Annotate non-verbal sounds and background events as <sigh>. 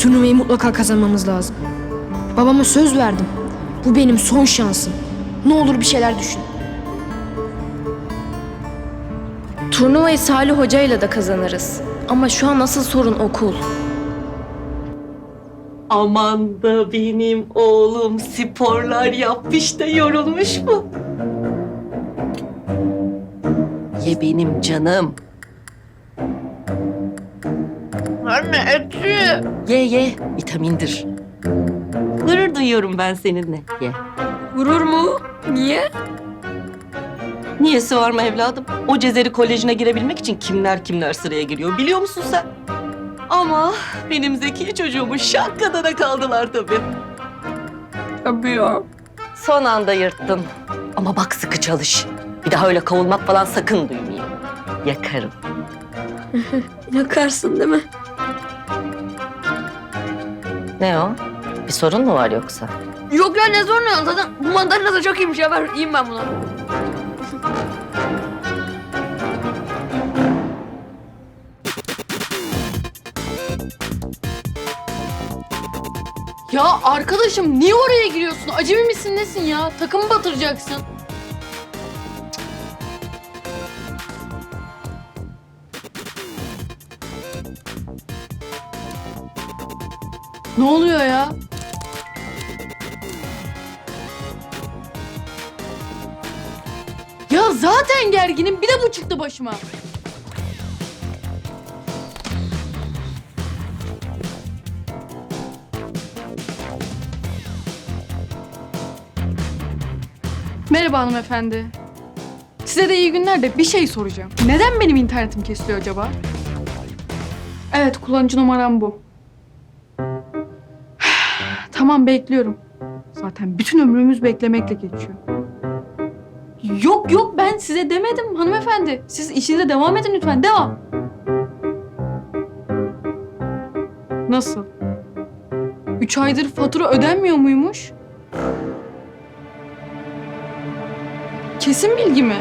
Turnuvayı mutlaka kazanmamız lazım. Babama söz verdim. Bu benim son şansım. Ne olur bir şeyler düşün. Turnuvayı Salih Hoca ile de kazanırız. Ama şu an asıl sorun okul. Aman da benim oğlum sporlar yapmış da yorulmuş mu? Ye benim canım. Anne eti. Ye ye vitamindir. Gurur duyuyorum ben seninle. Ye. Vurur mu? Niye? Niyesi var mı evladım? O Cezeri Koleji'ne girebilmek için kimler kimler sıraya giriyor biliyor musun sen? Ama benim zeki çocuğumun şakkadana kaldılar tabii. Yapıyor. Son anda yırttın. Ama bak sıkı çalış. Bir daha öyle kovulmak falan sakın duymayayım. Yakarım. <laughs> Yakarsın değil mi? Ne o? Bir sorun mu var yoksa? Yok ya ne sorun yok. Zaten bu mandalina da çok iyiymiş ya. Ben yiyeyim ben bunu. Ya arkadaşım niye oraya giriyorsun? Acemi misin nesin ya? Takımı batıracaksın. Ne oluyor ya? Ya zaten gerginim bir de bu çıktı başıma. Merhaba hanımefendi. Size de iyi günler de bir şey soracağım. Neden benim internetim kesiliyor acaba? Evet, kullanıcı numaram bu. Tamam, bekliyorum. Zaten bütün ömrümüz beklemekle geçiyor. Yok yok ben size demedim hanımefendi. Siz işinize devam edin lütfen. Devam. Nasıl? Üç aydır fatura ödenmiyor muymuş? Kesin bilgi mi?